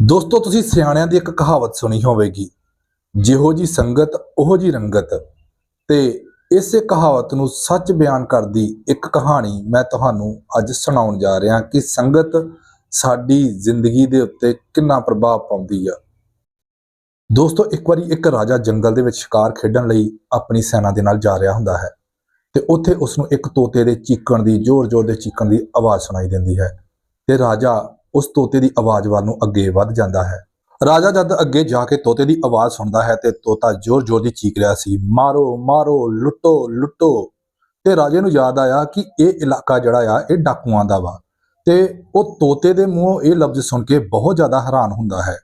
ਦੋਸਤੋ, ਤੁਸੀਂ ਸਿਆਣਿਆਂ ਦੀ ਇੱਕ ਕਹਾਵਤ ਸੁਣੀ ਹੋਵੇਗੀ। ਜਿਹੋ ਜੀ ਸੰਗਤ, ਉਹੋ ਜੀ ਰੰਗਤ। ਤੇ ਇਸੇ ਕਹਾਵਤ ਨੂੰ ਸੱਚ ਬਿਆਨ ਕਰਦੀ ਇੱਕ ਕਹਾਣੀ ਮੈਂ ਤੁਹਾਨੂੰ ਅੱਜ ਸੁਣਾਉਣ ਜਾ ਰਿਹਾ ਕਿ ਸੰਗਤ ਸਾਡੀ ਜ਼ਿੰਦਗੀ ਦੇ ਉੱਤੇ ਕਿੰਨਾ ਪ੍ਰਭਾਵ ਪਾਉਂਦੀ ਆ। ਦੋਸਤੋ, ਇੱਕ ਵਾਰੀ ਇੱਕ ਰਾਜਾ ਜੰਗਲ ਦੇ ਵਿੱਚ ਸ਼ਿਕਾਰ ਖੇਡਣ ਲਈ ਆਪਣੀ ਸੈਨਾ ਦੇ ਨਾਲ ਜਾ ਰਿਹਾ ਹੁੰਦਾ ਹੈ ਤੇ ਉੱਥੇ ਉਸ ਨੂੰ ਇੱਕ ਤੋਤੇ ਦੇ ਚੀਕਣ ਦੀ, ਜ਼ੋਰ-ਜ਼ੋਰ ਦੇ ਚੀਕਣ ਦੀ ਆਵਾਜ਼ ਸੁਣਾਈ ਦਿੰਦੀ ਹੈ। ਤੇ ਰਾਜਾ ਉਸ ਤੋਤੇ ਦੀ ਆਵਾਜ਼ ਵੱਲ ਨੂੰ ਅੱਗੇ ਵੱਧ ਜਾਂਦਾ ਹੈ। ਰਾਜਾ ਜਦ ਅੱਗੇ ਜਾ ਕੇ ਤੋਤੇ ਦੀ ਆਵਾਜ਼ ਸੁਣਦਾ ਹੈ ਤੇ ਤੋਤਾ ਜ਼ੋਰ-ਜ਼ੋਰ ਦੀ ਚੀਕ ਰਿਹਾ ਸੀ, ਮਾਰੋ ਮਾਰੋ, ਲੁੱਟੋ ਲੁੱਟੋ। ਤੇ ਰਾਜੇ ਨੂੰ ਯਾਦ ਆਇਆ ਕਿ ਇਹ ਇਲਾਕਾ ਜਿਹੜਾ ਆ, ਇਹ ਡਾਕੂਆਂ ਦਾ ਵਾ। ਤੇ ਉਹ ਤੋਤੇ ਦੇ ਮੂੰਹੋਂ ਇਹ ਲਫ਼ਜ਼ ਸੁਣ ਕੇ ਬਹੁਤ ਜ਼ਿਆਦਾ ਹੈਰਾਨ ਹੁੰਦਾ ਹੈ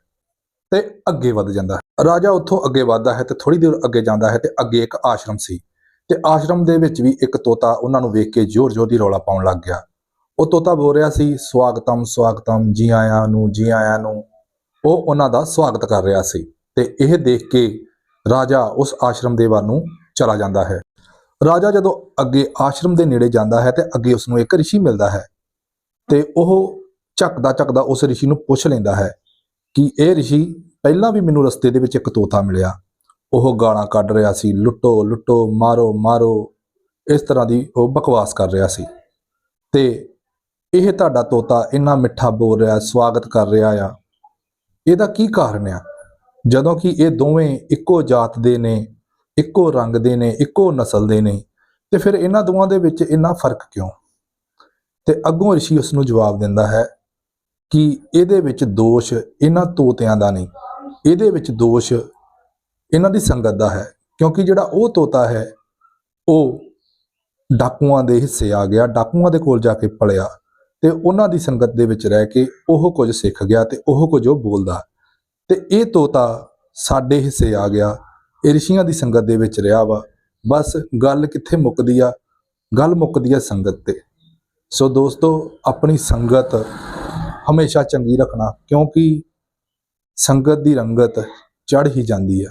ਤੇ ਅੱਗੇ ਵੱਧ ਜਾਂਦਾ ਹੈ। ਰਾਜਾ ਉੱਥੋਂ ਅੱਗੇ ਵੱਧਦਾ ਹੈ ਤੇ ਥੋੜੀ ਦੇਰ ਅੱਗੇ ਜਾਂਦਾ ਹੈ ਤੇ ਅੱਗੇ ਇੱਕ ਆਸ਼ਰਮ ਸੀ। ਤੇ ਆਸ਼ਰਮ ਦੇ ਵਿੱਚ ਵੀ ਇੱਕ ਤੋਤਾ ਉਹਨਾਂ ਨੂੰ ਵੇਖ ਕੇ ਜ਼ੋਰ-ਜ਼ੋਰ ਦੀ ਰੌਲਾ ਪਾਉਣ ਲੱਗ ਗਿਆ। ਉਹ ਤੋਤਾ ਬੋਲ ਰਿਹਾ ਸੀ, ਸਵਾਗਤਮ ਸਵਾਗਤਮ, ਜੀ ਆਇਆਂ ਨੂੰ, ਜੀ ਆਇਆਂ ਨੂੰ। ਉਹ ਉਹਨਾਂ ਦਾ ਸਵਾਗਤ ਕਰ ਰਿਹਾ ਸੀ ਤੇ ਇਹ ਦੇਖ ਕੇ ਰਾਜਾ ਉਸ ਆਸ਼ਰਮ ਦੇ ਵੱਲ ਨੂੰ ਚਲਾ ਜਾਂਦਾ ਹੈ। ਰਾਜਾ ਜਦੋਂ ਅੱਗੇ ਆਸ਼ਰਮ ਦੇ ਨੇੜੇ ਜਾਂਦਾ ਹੈ ਤੇ ਅੱਗੇ ਉਸ ਨੂੰ ਇੱਕ ਰਿਸ਼ੀ ਮਿਲਦਾ ਹੈ ਤੇ ਉਹ ਝੱਕਦਾ ਝੱਕਦਾ ਉਸ ਰਿਸ਼ੀ ਨੂੰ ਪੁੱਛ ਲੈਂਦਾ ਹੈ ਕਿ ਇਹ ਰਿਸ਼ੀ ਪਹਿਲਾਂ ਵੀ ਮੈਨੂੰ ਰਸਤੇ ਦੇ ਵਿੱਚ ਇੱਕ ਤੋਤਾ ਮਿਲਿਆ। ਉਹ ਗਾਲਾਂ ਕੱਢ ਰਿਹਾ ਸੀ, ਲੁੱਟੋ ਲੁੱਟੋ, ਮਾਰੋ ਮਾਰੋ, ਇਸ ਤਰ੍ਹਾਂ ਦੀ ਉਹ ਬਕਵਾਸ ਕਰ ਰਿਹਾ ਸੀ। ਤੇ ਇਹ ਤੁਹਾਡਾ ਤੋਤਾ ਇੰਨਾ ਮਿੱਠਾ ਬੋਲ ਰਿਹਾ, ਸਵਾਗਤ ਕਰ ਰਿਹਾ ਆ। ਇਹਦਾ ਕੀ ਕਾਰਨ ਆ? ਜਦੋਂ ਕਿ ਇਹ ਦੋਵੇਂ ਇੱਕੋ ਜਾਤ ਦੇ ਨੇ, ਇੱਕੋ ਰੰਗ ਦੇ ਨੇ, ਇੱਕੋ ਨਸਲ ਦੇ ਨੇ, ਤੇ ਫਿਰ ਇਹਨਾਂ ਦੋਵਾਂ ਦੇ ਵਿੱਚ ਇੰਨਾ ਫ਼ਰਕ ਕਿਉਂ? ਤੇ ਅੱਗੋਂ ਰਿਸ਼ੀ ਉਸ ਨੂੰ ਜਵਾਬ ਦਿੰਦਾ ਹੈ ਕਿ ਇਹਦੇ ਵਿੱਚ ਦੋਸ਼ ਇਹਨਾਂ ਤੋਤਿਆਂ ਦਾ ਨਹੀਂ, ਇਹਦੇ ਵਿੱਚ ਦੋਸ਼ ਇਹਨਾਂ ਦੀ ਸੰਗਤ ਦਾ ਹੈ, ਕਿਉਂਕਿ ਜਿਹੜਾ ਉਹ ਤੋਤਾ ਹੈ, ਉਹ ਡਾਕੂਆਂ ਦੇ ਹਿੱਸੇ ਆ ਗਿਆ, ਡਾਕੂਆਂ ਦੇ ਕੋਲ ਜਾ ਕੇ ਪਲਿਆ। ਤੇ ਉਹਨਾਂ ਦੀ ਸੰਗਤ ਦੇ ਵਿੱਚ ਰਹਿ ਕੇ ਉਹ ਕੁਝ ਸਿੱਖ ਗਿਆ ਤੇ ਉਹ ਕੁਝ ਉਹ ਬੋਲਦਾ। ਤੇ ਇਹ ਤੋਤਾ ਸਾਡੇ ਹਿੱਸੇ ਆ ਗਿਆ। ਇਹ ਰਿਸ਼ੀਆਂ ਦੀ ਸੰਗਤ ਦੇ ਵਿੱਚ ਰਿਹਾ ਵਾ। ਬਸ ਗੱਲ ਕਿੱਥੇ ਮੁੱਕਦੀ ਆ? ਗੱਲ ਮੁੱਕਦੀ ਆ ਸੰਗਤ ਤੇ। ਸੋ ਦੋਸਤੋ, ਆਪਣੀ ਸੰਗਤ ਹਮੇਸ਼ਾ ਚੰਗੀ ਰੱਖਣਾ ਕਿਉਂਕਿ ਸੰਗਤ ਦੀ ਰੰਗਤ ਚੜ ਹੀ ਜਾਂਦੀ ਹੈ